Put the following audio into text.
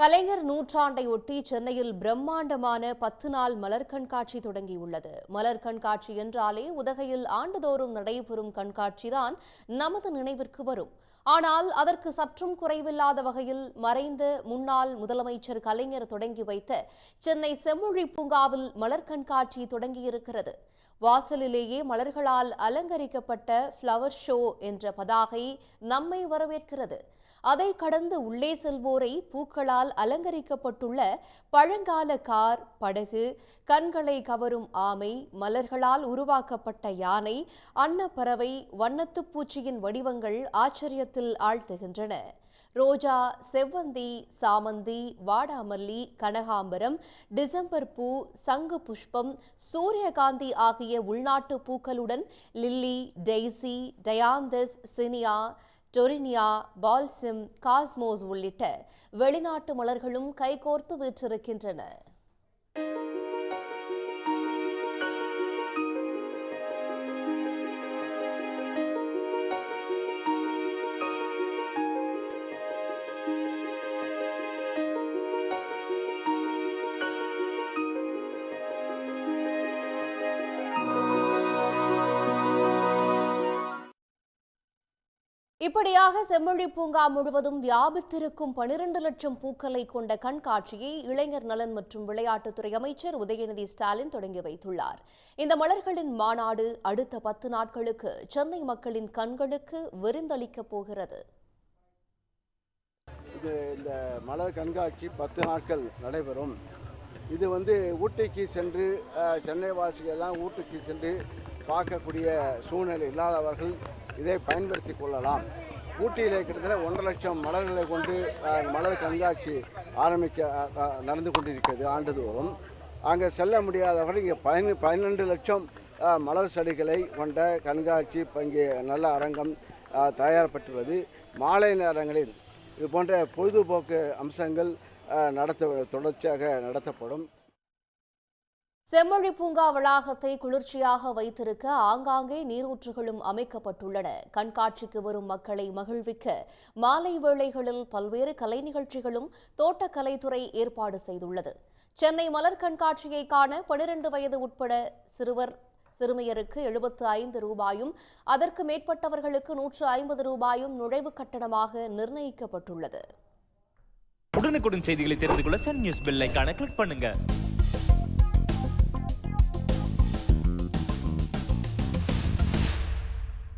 கலைஞர் நூற்றாண்டை ஒட்டி சென்னையில் பிரம்மாண்டமான பத்து நாள் மலர் கண்காட்சி தொடங்கியுள்ளது. மலர் கண்காட்சி என்றாலே உதகையில் ஆண்டுதோறும் நடைபெறும் கண்காட்சிதான் நமது நினைவிற்கு வரும். ஆனால் அதற்கு சற்றும் குறைவில்லாத வகையில் மறைந்த முன்னாள் முதலமைச்சர் கலைஞர் தொடங்கி வைத்த சென்னை செம்மொழி பூங்காவில் மலர் கண்காட்சி தொடங்கியிருக்கிறது. வாசலிலேயே மலர்களால் அலங்கரிக்கப்பட்ட ஃப்ளவர் ஷோ என்ற பதாகை நம்மை வரவேற்கிறது. அதை கடந்து உள்ளே செல்வோரை பூக்களால் அலங்கரிக்கப்பட்டுள்ள பழங்கால கார் படகு கண்களை கவரும் ஆமை மலர்களால் உருவாக்கப்பட்ட யானை அன்னப்பறவை வண்ணத்துப் பூச்சியின் வடிவங்கள் ஆச்சரியத்தில் ஆழ்த்துகின்றன. ரோஜா செவ்வந்தி சாமந்தி வாடாமல்லி கனகாம்பரம் டிசம்பர் பூ சங்கு புஷ்பம் சூரியகாந்தி ஆகிய உள்நாட்டு பூக்களுடன் lily daisy dianthus zinnia torenia balsam cosmos உள்ளிட்ட வெளிநாட்டு மலர்களும் கைகோர்த்து வீற்றிருக்கின்றன. இப்படியாக செம்மொழி பூங்கா முழுவதும் வியாபித்திருக்கும் பனிரெண்டு லட்சம் பூக்களை கொண்ட கண்காட்சியை இளைஞர் நலன் மற்றும் விளையாட்டுத்துறை அமைச்சர் உதயநிதி ஸ்டாலின் தொடங்கி வைத்துள்ளார். இந்த மலர்களின் மாநாடு அடுத்த பத்து நாட்களுக்கு சென்னை மக்களின் கண்களுக்கு விருந்தளிக்கப் போகிறது. இது இந்த மலர் கண்காட்சி பத்து நாட்கள் நடைபெறும். இது வந்து ஊட்டிக்கு சென்று சென்னை வாசிகள் எல்லாம் ஊட்டிக்கு சென்று பார்க்கக்கூடிய சூழ்நிலை இல்லாதவர்கள் இதை பயன்படுத்தி கொள்ளலாம். ஊட்டியில் கிட்டத்தட்ட ஒன்றரை லட்சம் மலர்களை கொண்டு மலர் கண்காட்சி ஆரம்பிக்க நடந்து கொண்டிருக்கிறது ஆண்டுதோறும். அங்கே செல்ல முடியாதவர்கள் இங்கே பதின பன்னெண்டு லட்சம் மலர் செடிகளை கொண்ட கண்காட்சி இங்கே நல்ல அரங்கம் அஹ், மாலை நேரங்களில் இது போன்ற பொழுதுபோக்கு அம்சங்கள் நடத்த தொடர்ச்சியாக நடத்தப்படும். செம்மொழி பூங்கா வளாகத்தை குளிர்ச்சியாக வைத்திருக்க ஆங்காங்கே நீரூற்றுகளும் அமைக்கப்பட்டுள்ளன. கண்காட்சிக்கு வரும் மக்களை மகிழ்விக்க மாலை வேளைகளில் பல்வேறு கலை நிகழ்ச்சிகளும் தோட்டக்கலைத்துறை ஏற்பாடு செய்துள்ளது. சென்னை மலர் கண்காட்சியை காண பனிரெண்டு வயது உட்பட சிறுவர் சிறுமியருக்கு எழுபத்து ஐந்து ரூபாயும் அதற்கு மேற்பட்டவர்களுக்கு நூற்று ஐம்பது ரூபாயும் நுழைவு கட்டணமாக நிர்ணயிக்கப்பட்டுள்ளது. உடனுக்குடன் செய்திகளை தெரிந்து கொள்ள சன் நியூஸ் பெல் கிளிக் பண்ணுங்க.